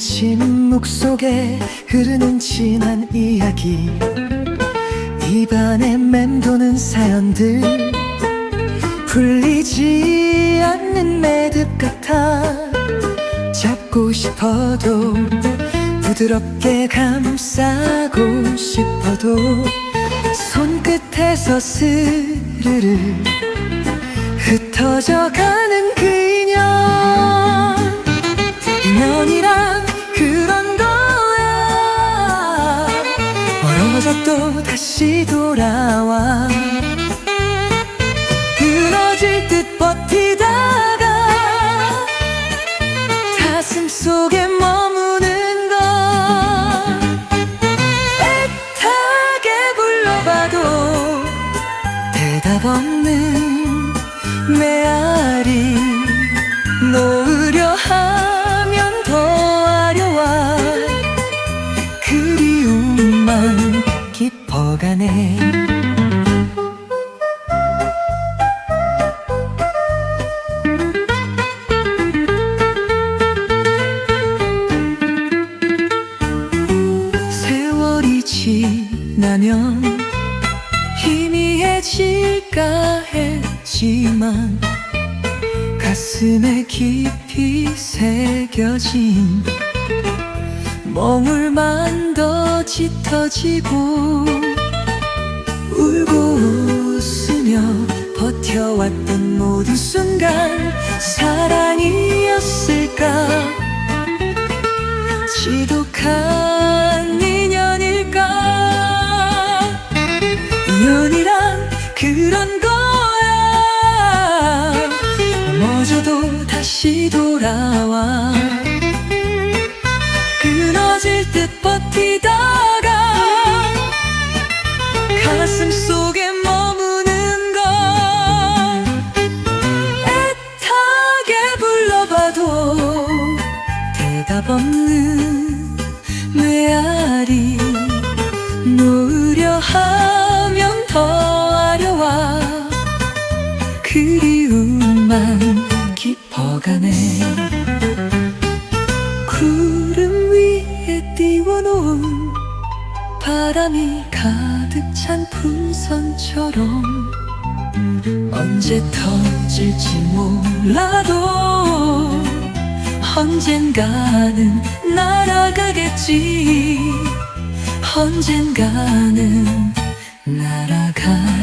침묵 속에 흐르는 진한 이야기. 입안에 맴도는 사연들. 풀리지 않는 매듭 같아. 잡고 싶어도 부드럽게 감싸고 싶어도 손끝에서 스르르 흩어져 가는 그인 멀어져도 다시 돌아와. 끊어질 듯 버티다가 가슴 속에 머무는 걸 애타게 불러봐도 대답 없는 메 세월이 지나면 희미해질까 했지만 가슴에 깊이 새겨진 멍울만 더 짙어지고 울고 웃으며 버텨왔던 모든 순간 사랑이었을까? 지독 넘어져도 다시 돌아와. 끊어질 듯 버티다가 가슴 속에 머무는 걸 애타게 불러봐도 대답 없는 메아리 그리움만 깊어가네. 구름 위에 띄워놓은 바람이 가득 찬 풍선처럼 언제 터질지 몰라도 언젠가는 날아가겠지. 언젠가는 날아가